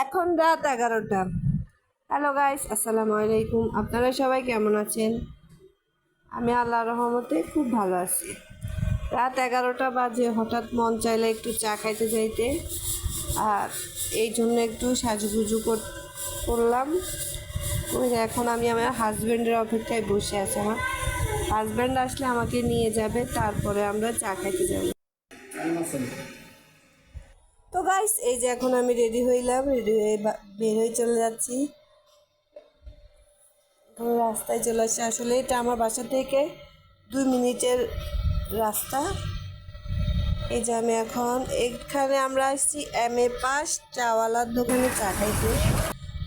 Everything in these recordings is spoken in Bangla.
এখন রাত এগারোটা। হ্যালো গাইস আসসালামু আলাইকুম। আপনারা সবাই কেমন আছেন? আমি আল্লাহ রহমতে খুব ভালো আছি। রাত এগারোটা বাজে, হঠাৎ মন চাইলে একটু চা খাইতে যাইতে। আর এই জন্য একটু সাজুগুজু কর- করলাম। এখন আমি আমার হাজব্যান্ডের অপেক্ষায় বসে আছি আমার। হাজব্যান্ড আসলে আমাকে নিয়ে যাবে, তারপরে আমরা চা খাইতে যাব। তো গাইস এই যে এখন আমি রেডি হইলাম রেডি হয়ে বের হয়ে চলে যাচ্ছি। রাস্তায় চলে আসছি। আসলে এটা আমার বাসা থেকে দুই মিনিটের রাস্তা। এই যে আমি এখন এখানে আমরা আসছি এম এ পাস চাওয়ালার দোকানে চা খাইতে।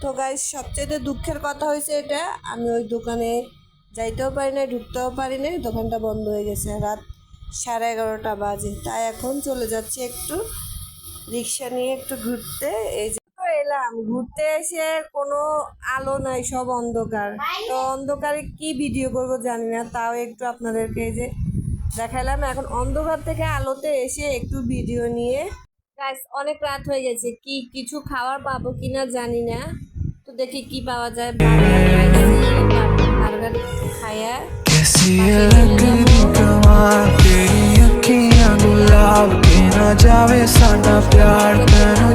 তো গাইস সবচেয়ে দুঃখের কথা হয়েছে এটা, আমি ওই দোকানে যাইতেও পারি না ঢুকতেও পারি না দোকানটা বন্ধ হয়ে গেছে। রাত সাড়ে এগারোটা বাজে। তাই এখন চলে যাচ্ছি একটু রিক্সা নিয়ে একটু ঘুরতে এই যে এলাম। ঘুরতে এসে কোনো আলো নাই সব অন্ধকার। তো অন্ধকারে কি ভিডিও করব জানি না তাও একটু আপনাদেরকে যে দেখালাম এখন অন্ধকার থেকে আলোতে এসে একটু ভিডিও নিয়ে। গাইস অনেক রাত হয়ে গেছে কি কিছু খাবার পাবো কিনা জানি না। তো দেখি কি পাওয়া যায়। বার্গার খাইয়া ਜਾਵੇ ਸਾਡਾ ਪਿਆਰ ਤੈਨੂੰ